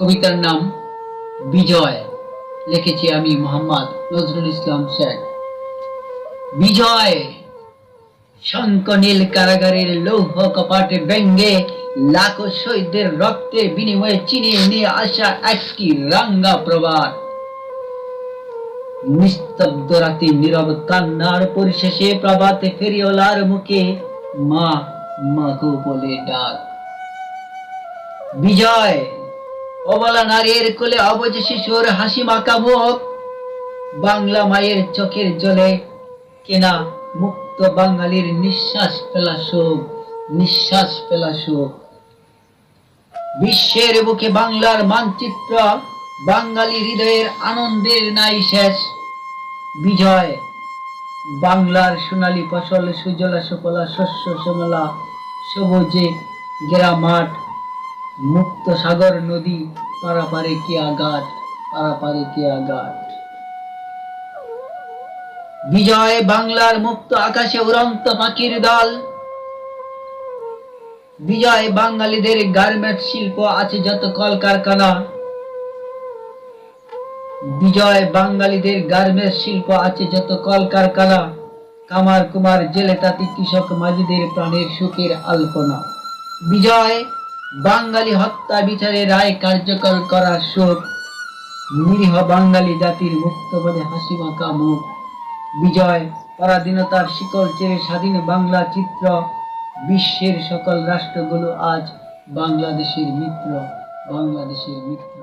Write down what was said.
কবিতার নাম বিজয়, লিখেছি আমি মোহাম্মদ নজরুল ইসলাম শেখ বিজয় শঙ্কনীল কারাগারের লৌহ কপাটে ব্যঙ্গে লাখো শহীদদের রক্তের বিনিময়ে চিনিয়ে নিয়ে আসা একটি রাঙ্গা প্রবাদ। নিস্তব্ধ রাতে নীরব কান্নার পরিশেষে প্রভাতে ফেরিওলার মুখে মা মাগো বলে ডাক। বিজয় অবলা নারীর কোলে অবজ শিশুর হাসি মাখা মুখ বাংলা মায়ের চোখের জলে কেনা মুক্ত বাঙালির নিঃশ্বাস ফেলা শোক নিঃশ্বাস ফেলা শোক বিশ্বের বুকে বাংলার মানচিত্র, বাঙালি হৃদয়ের আনন্দের নাই শেষ। বিজয়, বাংলার সোনালী ফসল, সুজলা সুফলা, শস্য শ্যামলা সবুজে গেরা মাঠ মুক্ত সাগর নদী পারাপারে কি আঘাত? পারাপারে কি আঘাত? বিজয় বাংলার মুক্ত আকাশে উড়ন্ত পাখির দল বিজয় বাঙালিদের গার্মেন্ট শিল্প আছে যত কলকারখানা। বিজয় বাঙালিদের গার্মেন্টস শিল্প আছে যত কলকারখানা। কামার কুমার জেলে তাঁতি কৃষক মাঝিদের প্রাণের সুখের আলপনা। বিজয় বাঙালি হত্যা বিচারে রায় কার্যকর করার শোক। নিরীহ বাঙালি জাতির মুক্ত বলে হাসি মাখা মুখ। বিজয়, পরাধীনতার শিকল চেরে স্বাধীন বাংলা চিত্র। বিশ্বের সকল রাষ্ট্রগুলো আজ বাংলাদেশের মিত্র বাংলাদেশের মিত্র।